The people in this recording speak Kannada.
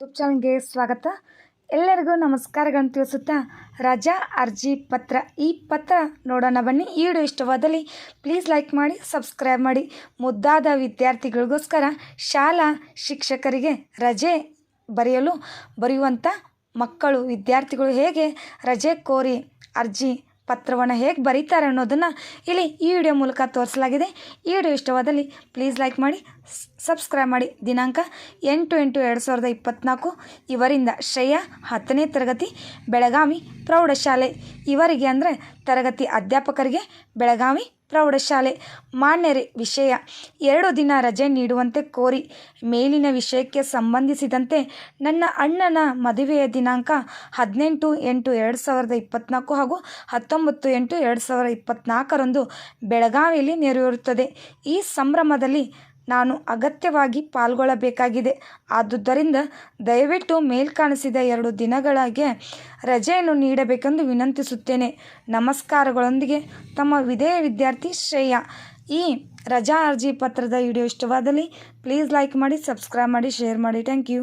ಯೂಟ್ಯೂಬ್ ಚಾನಲ್ಗೆ ಸ್ವಾಗತ. ಎಲ್ಲರಿಗೂ ನಮಸ್ಕಾರಗಳನ್ನು ತಿಳಿಸುತ್ತಾ, ರಜಾ ಅರ್ಜಿ ಪತ್ರ, ಈ ಪತ್ರ ನೋಡೋಣ ಬನ್ನಿ. ಈ ವಿಡಿಯೋ ಇಷ್ಟವಾದಲ್ಲಿ ಪ್ಲೀಸ್ ಲೈಕ್ ಮಾಡಿ ಸಬ್ಸ್ಕ್ರೈಬ್ ಮಾಡಿ. ಮುದ್ದಾದ ವಿದ್ಯಾರ್ಥಿಗಳಿಗೋಸ್ಕರ ಶಾಲಾ ಶಿಕ್ಷಕರಿಗೆ ರಜೆ ಬರೆಯಲು ಬರೆಯುವಂಥ ಮಕ್ಕಳು, ವಿದ್ಯಾರ್ಥಿಗಳು ಹೇಗೆ ರಜೆ ಕೋರಿ ಅರ್ಜಿ ಪತ್ರವನ್ನು ಹೇಗೆ ಬರೀತಾರೆ ಅನ್ನೋದನ್ನು ಇಲ್ಲಿ ಈ ವಿಡಿಯೋ ಮೂಲಕ ತೋರಿಸಲಾಗಿದೆ. ಈ ವಿಡಿಯೋ ಇಷ್ಟವಾದಲ್ಲಿ ಪ್ಲೀಸ್ ಲೈಕ್ ಮಾಡಿ ಸಬ್ಸ್ಕ್ರೈಬ್ ಮಾಡಿ. ದಿನಾಂಕ ಎಂಟು ಎಂಟು ಎರಡು ಸಾವಿರದ ಇಪ್ಪತ್ತ್ನಾಲ್ಕು ಇವರಿಂದ ಶ್ರೇಯ ಹತ್ತನೇ ತರಗತಿ, ಬೆಳಗಾವಿ ಪ್ರೌಢಶಾಲೆ. ಇವರಿಗೆ ಅಂದರೆ ತರಗತಿ ಅಧ್ಯಾಪಕರಿಗೆ ಬೆಳಗಾವಿ ಪ್ರೌಢಶಾಲೆ ಮಾನ್ಯರೆ, ವಿಷಯ. ಎರಡು ದಿನ ರಜೆ ನೀಡುವಂತೆ ಕೋರಿ ಮೇಲಿನ ವಿಷಯಕ್ಕೆ ಸಂಬಂಧಿಸಿದಂತೆ ನನ್ನ ಅಣ್ಣನ ಮದುವೆಯ ದಿನಾಂಕ ಹದಿನೆಂಟು ಎಂಟು ಎರಡು ಸಾವಿರದ ಇಪ್ಪತ್ತ್ನಾಲ್ಕು ಹಾಗೂ ಹತ್ತೊಂಬತ್ತು ಎಂಟು ಎರಡು ಸಾವಿರದ ಇಪ್ಪತ್ತ್ನಾಲ್ಕರಂದು ಬೆಳಗಾವಿಯಲ್ಲಿ ನೆರವೇರುತ್ತದೆ. ಈ ಸಂಭ್ರಮದಲ್ಲಿ ನಾನು ಅಗತ್ಯವಾಗಿ ಪಾಲ್ಗೊಳ್ಳಬೇಕಾಗಿದೆ. ಆದುದರಿಂದ ದಯವಿಟ್ಟು ಮೇಲ್ಕಾಣಿಸಿದ ಎರಡು ದಿನಗಳಿಗೆ ರಜೆಯನ್ನು ನೀಡಬೇಕೆಂದು ವಿನಂತಿಸುತ್ತೇನೆ. ನಮಸ್ಕಾರಗಳೊಂದಿಗೆ ತಮ್ಮ ವಿಧೇಯ ವಿದ್ಯಾರ್ಥಿ ಶ್ರೇಯಾ. ಈ ರಜಾ ಅರ್ಜಿ ಪತ್ರದ ವಿಡಿಯೋ ಇಷ್ಟವಾದಲ್ಲಿ ಪ್ಲೀಸ್ ಲೈಕ್ ಮಾಡಿ, ಸಬ್ಸ್ಕ್ರೈಬ್ ಮಾಡಿ, ಶೇರ್ ಮಾಡಿ. Thank you.